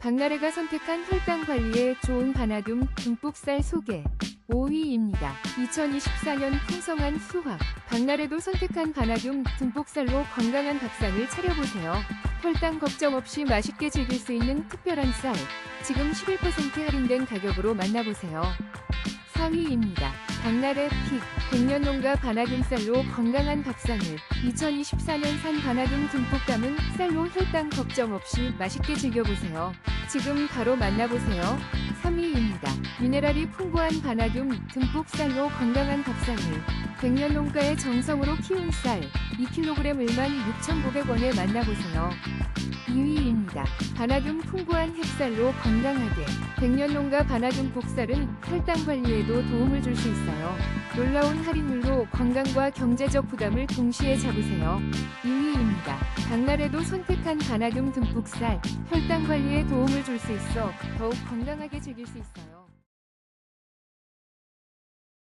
박나래가 선택한 혈당 관리에 좋은 바나둠 듬뿍 쌀 소개 5위입니다. 2024년 풍성한 수확 박나래도 선택한 바나둠 듬뿍 쌀로 건강한 밥상을 차려보세요. 혈당 걱정 없이 맛있게 즐길 수 있는 특별한 쌀 지금 11% 할인된 가격으로 만나보세요. 4위입니다. 박나래 픽 백년농가 바나둠 쌀로 건강한 밥상을 2024년 산 바나둠 듬뿍 담은 쌀로 혈당 걱정 없이 맛있게 즐겨보세요. 지금 바로 만나보세요. 3위입니다. 미네랄이 풍부한 바나둠 듬뿍 쌀로 건강한 밥상을 백년 농가의 정성으로 키운 쌀 2kg을 16,900원에 만나보세요. 2위입니다. 바나둠 풍부한 햇살로 건강하게 백년 농가 바나둠 복살은 혈당 관리에도 도움을 줄 수 있어요. 놀라운 할인율로 건강과 경제적 부담을 동시에 잡으세요. 2위입니다. 박나래도 선택한 바나둠 듬뿍 쌀 혈당 관리에 도움을 줄 수 있어 더욱 건강하게 즐길 수 있어요.